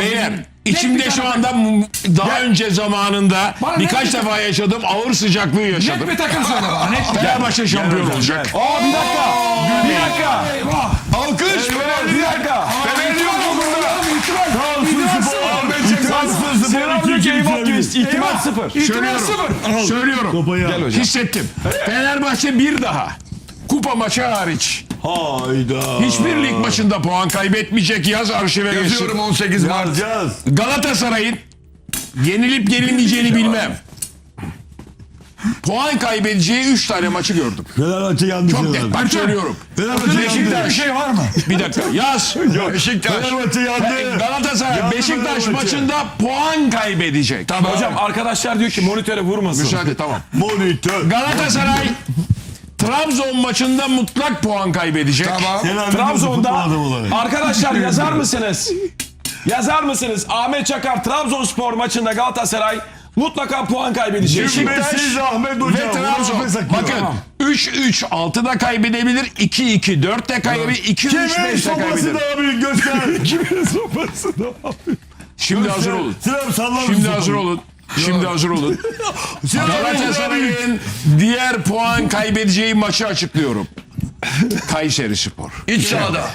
Beyler içimde şu anda m- daha önce zamanında Bana birkaç net bir- defa yaşadım ağır sıcaklığı Net yaşadım. bir takım söyle bana. Net bir Fenerbahçe şampiyon olacak. Aa bir dakika. Bir dakika. Eyvah. Alkış. Bir dakika. Fener yok mu bunda? Selamünaleyküm Eyvah Twist. İhtimal sıfır. İhtimal Söylüyorum. sıfır. Söylüyorum. Gel hocam. Hissettim. Fenerbahçe bir daha. Kupa maçı hariç. Hayda. Hiçbir lig maçında puan kaybetmeyecek yaz arşive geçsin. Yazıyorum 18 Mart. Yazacağız. Galatasaray'ın yenilip yenilmeyeceğini bilmem. Puan kaybedeceği 3 tane maçı gördüm. Fenerbahçe yanlış Çok net. Bak söylüyorum. Fenerbahçe Beşiktaş bir yandı. şey var mı? Bir dakika yaz. Beşiktaş. Fenerbahçe yandı. Galatasaray Yandı Beşiktaş Fenerbahçe. maçında puan kaybedecek. Tamam hocam arkadaşlar diyor ki monitöre vurmasın. Müsaade tamam. Monitör. Galatasaray Trabzon maçında mutlak puan kaybedecek. Tamam. Trabzon'da arkadaşlar yazar mısınız? Yazar mısınız? Ahmet Çakar Trabzonspor maçında Galatasaray mutlaka puan kaybedecek. Şüphesiz Ahmet Ve Hocam. Trabzon. Bakın 3-3 6 da kaybedebilir. 2-2 4 de kaybedebilir. 2-3 Kimin 5 de sopası kaybedebilir. daha büyük göster. Kimin sopası da Şimdi hazır olun. Sallar Şimdi hazır olun. Şimdi hazır olun. Galatasaray'ın diğer puan kaybedeceği maçı açıklıyorum. Kayseri Spor. İç sahada.